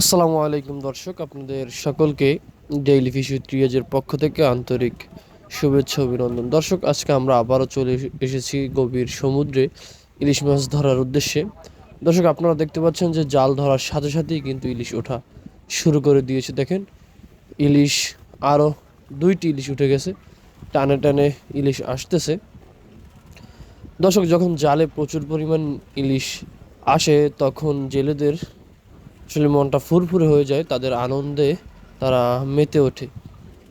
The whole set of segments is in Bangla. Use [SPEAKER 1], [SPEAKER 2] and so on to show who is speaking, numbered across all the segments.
[SPEAKER 1] আসসালামু আলাইকুম দর্শক, আপনাদের সকলকে ডেইলি ফিশ উইথ রিয়াজের পক্ষ থেকে আন্তরিক শুভেচ্ছা অভিনন্দন। দর্শক, আজকে আমরা আবারও চলে এসেছি গভীর সমুদ্রে ইলিশ মাছ ধরার উদ্দেশ্যে। দর্শক, আপনারা দেখতে পাচ্ছেন যে জাল ধরার সাথে সাথেই কিন্তু ইলিশ ওঠা শুরু করে দিয়েছে। দেখেন, ইলিশ আরও দুইটি ইলিশ উঠে গেছে, টানে টানে ইলিশ আসতেছে। দর্শক, যখন জালে প্রচুর পরিমাণ ইলিশ আসে, তখন জেলেদের আসলে মনটা ফুরফুরে হয়ে যায়, তাদের আনন্দে তারা মেতে ওঠে।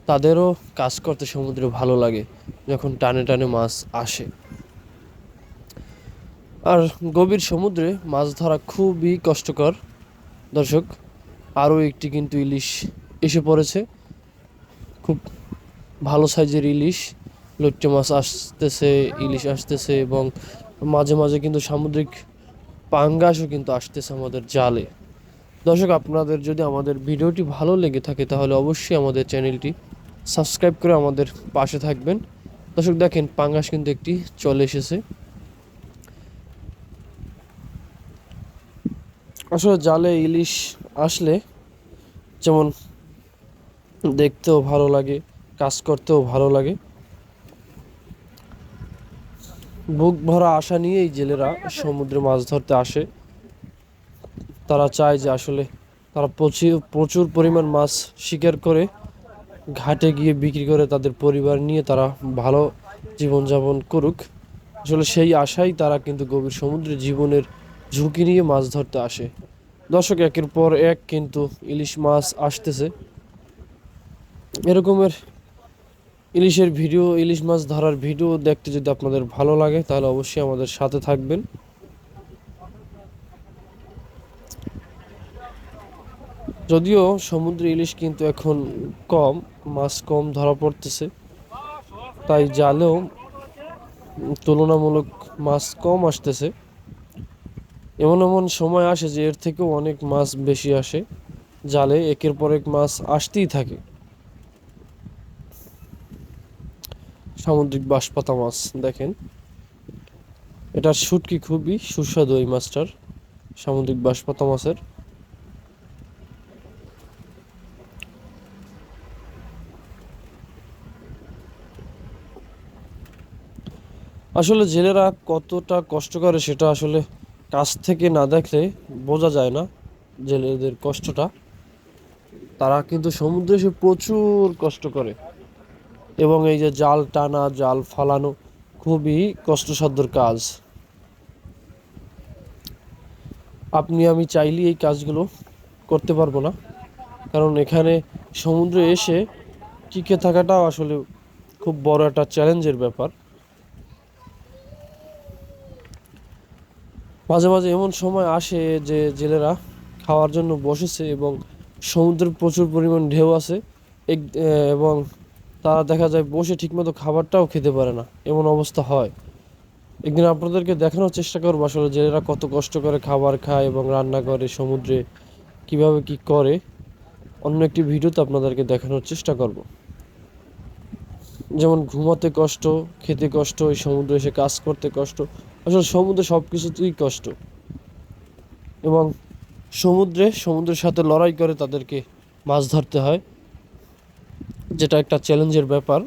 [SPEAKER 1] তাদেরও কাজ করতে সমুদ্রে ভালো লাগে, যখন টানে টানে মাছ আসে। আর গভীর সমুদ্রে মাছ ধরা খুবই কষ্টকর। দর্শক, আরও একটি কিন্তু ইলিশ এসে পড়েছে। খুব ভালো সাইজের ইলিশ লইট্টে মাছ আসতেছে, ইলিশ আসতেছে এবং মাঝে মাঝে কিন্তু সামুদ্রিক পাঙ্গাসও কিন্তু আসতেছে আমাদের জালে। দর্শক, আপনাদের যদি আমাদের ভিডিওটি ভালো লেগে থাকে, তাহলে অবশ্যই আমাদের চ্যানেলটি সাবস্ক্রাইব করে আমাদের পাশে থাকবেন। দর্শক, দেখেন, পাঙ্গাস কিন্তু একটি চলে এসেছে। আসলে জালে ইলিশ আসলে যেমন দেখতেও ভালো লাগে, কাজ করতেও ভালো লাগে। বুক ভরা আশা নিয়েই জেলেরা সমুদ্রে মাছ ধরতে আসে। তারা চায় যে আসলে তারা প্রচুর প্রচুর পরিমাণ মাছ শিকার করে, ঘাটে গিয়ে বিক্রি করে তাদের পরিবার নিয়ে তারা ভালো জীবনযাপন করুক। আসলে সেই আশাই তারা কিন্তু গভীর সমুদ্রে জীবনের ঝুঁকি নিয়ে মাছ ধরতে আসে। দর্শক, একের পর এক কিন্তু ইলিশ মাছ আসতেছে। এরকমের ইলিশের ভিডিও, ইলিশ মাছ ধরার ভিডিও দেখতে যদি আপনাদের ভালো লাগে, তাহলে অবশ্যই আমাদের সাথে থাকবেন। যদিও সমুদ্রে ইলিশ কিন্তু এখন কম, মাছ কম ধরা পড়তেছে। তাই জালেও তুলনামূলক মাছ কম আসতেছে। এমন এমন সময় আসে যে এর থেকেও অনেক মাছ বেশি আসে জালে, একের পর এক মাছ আসতেই থাকে। সামুদ্রিক বাঁশপাতা মাছ, দেখেন। এটার শুটকি খুবই সুস্বাদু এই মাছটার, সামুদ্রিক বাঁশপাতা মাছের। আসলে জেলেরা কতটা কষ্ট করে সেটা আসলে কাছ থেকে না দেখলে বোঝা যায় না জেলেদের কষ্টটা। তারা কিন্তু সমুদ্রে এসে প্রচুর কষ্ট করে এবং এই যে জাল টানা, জাল ফালানো খুবই কষ্টসাধ্যর কাজ। আপনি, আমি চাইলেই এই কাজগুলো করতে পারব না। কারণ এখানে সমুদ্রে এসে টিকে থাকাটাও আসলে খুব বড় একটা চ্যালেঞ্জের ব্যাপার। মাঝে মাঝে এমন সময় আসে যে জেলেরা খাওয়ার জন্য বসেছে এবং সমুদ্রের প্রচুর পরিমাণ ঢেউ আছে। এবং তারা দেখা যায় বসে ঠিকমতো খাবারটাও খেতে পারে না। এমন অবস্থা হয়। একদিন আপনাদেরকে দেখানোর চেষ্টা করব আসলে জেলেরা কত কষ্ট করে খাবার খায় এবং রান্না করে, সমুদ্রে কীভাবে কি করে। অন্য একটি ভিডিওতে আপনাদেরকে দেখানোর চেষ্টা করব। যেমন ঘুমাতে কষ্ট, খেতে কষ্ট, এই সমুদ্রে এসে কাজ করতে কষ্ট আসলে সমুদ্রে সব কিছুতেই কষ্ট। এবং সমুদ্রে, সমুদ্রের সাথে লড়াই করে তাদেরকে মাছ ধরতে হয়, যেটা একটা চ্যালেঞ্জের ব্যাপার।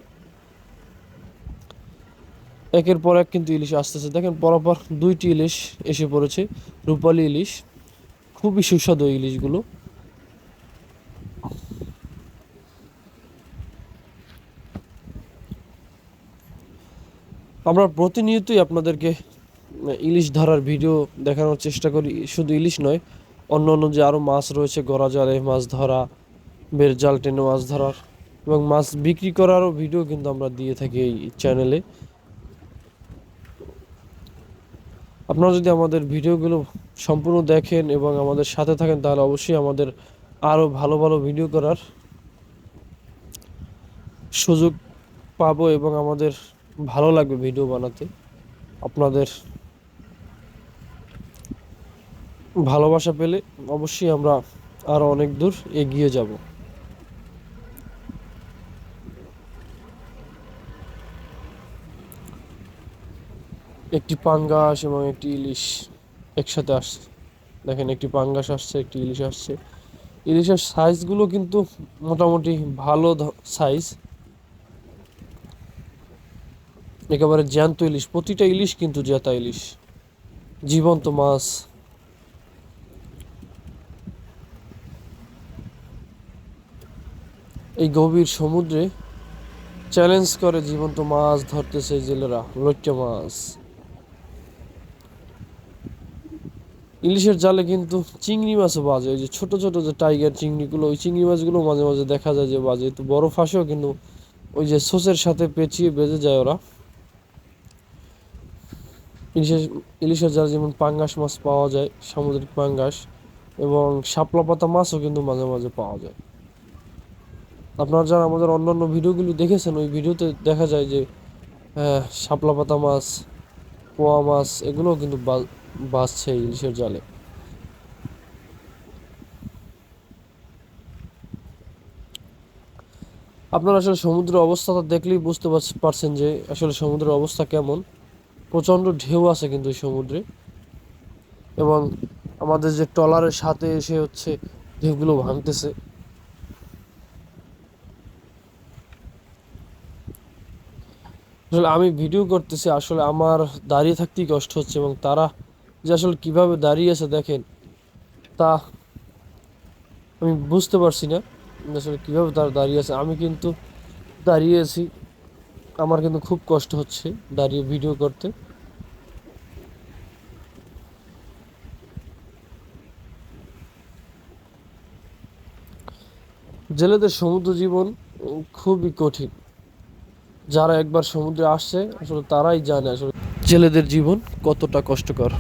[SPEAKER 1] একের পর এক কিন্তু ইলিশ আসতেছে দেখেন পরপর দুইটি ইলিশ এসে পড়েছে, রূপালী ইলিশ, খুবই সুস্বাদু ইলিশগুলো। আমরা প্রতিনিয়তই আপনাদেরকে ইলিশ ধরার ভিডিও দেখানোর চেষ্টা করি, শুধু ইলিশ নয়, অন্য অন্য যে আরও মাছ রয়েছে, গড়া জালে মাছ ধরা, বের জাল টেনে মাছ ধরার, এবং মাছ বিক্রি করারও ভিডিও কিন্তু আমরা দিয়ে থাকি এই চ্যানেলে আপনারা যদি আমাদের ভিডিওগুলো সম্পূর্ণ দেখেন এবং আমাদের সাথে থাকেন, তাহলে অবশ্যই আমাদের আরও ভালো ভালো ভিডিও করার সুযোগ পাবো এবং আমাদের ভালো লাগবে ভিডিও বানাতে। আপনাদের ভালোবাসা পেলে অবশ্যই আমরা আরও অনেক দূর এগিয়ে যাব। একটি পাঙ্গাস এবং একটি ইলিশ একসাথে আসছে দেখেন একটি পাঙ্গাস আসছে, একটি ইলিশ আসছে। ইলিশের সাইজগুলো কিন্তু মোটামুটি ভালো সাইজ। একেবারে জ্যান্ত ইলিশ, প্রতিটা ইলিশ কিন্তু জেতা ইলিশ। জীবন্ত মাছ। এই গভীর সমুদ্রে চ্যালেঞ্জ করে জীবন্ত মাছ ধরতেছে জেলেরা, লইট্টা মাছ। ইলিশের জালে কিন্তু চিংড়ি মাছও বাজে, ওই যে ছোট ছোট যে টাইগার চিংড়িগুলো, ওই চিংড়ি মাছগুলো মাঝে মাঝে দেখা যায় যে বাজে তো বড় ফাঁসেও কিন্তু ওই যে সোসের সাথে পেঁচিয়ে বেজে যায় ওরা। ইলিশের ইলিশের জালে যেমন পাঙ্গাস মাছ পাওয়া যায়, সামুদ্রিক পাঙ্গাস, এবং শাপলা পাতা মাছও কিন্তু মাঝে মাঝে পাওয়া যায়। আপনারা যারা আমাদের অন্যান্য ভিডিওগুলি দেখেছেন, ওই ভিডিওতে দেখা যায় যে শাপলা পাতা মাছ, পোয়া মাছ, এগুলোও কিন্তু বা- বাজছে ইলিশের জালে। আপনারা আসলে সমুদ্রের অবস্থাটা দেখলেই বুঝতে পারছেন যে, আসলে সমুদ্রের অবস্থা কেমন। প্রচণ্ড ঢেউ আছে কিন্তু এই সমুদ্রে। এবং আমাদের যে ট্রলারের সাথে এসে হচ্ছে ঢেউগুলো ভাঙতেছে। আসলে আমি ভিডিও করতেছি, আসলে আমার দাঁড়িয়ে থাকতেই কষ্ট হচ্ছে এবং তারা যে আসলে কীভাবে দাঁড়িয়ে আছে দেখেন, তা আমি বুঝতে পারছি না আসলে কীভাবে তারা দাঁড়িয়ে আছে। আমি কিন্তু দাঁড়িয়ে আছি, আমার কিন্তু খুব কষ্ট হচ্ছে দাঁড়িয়ে ভিডিও করতে। জেলেদের সমুদ্র জীবন খুবই কঠিন। যারা একবার সমুদ্রে আসছে আসলে তারাই জানে আসলে ছেলেদের জীবন কতটা কষ্টকর।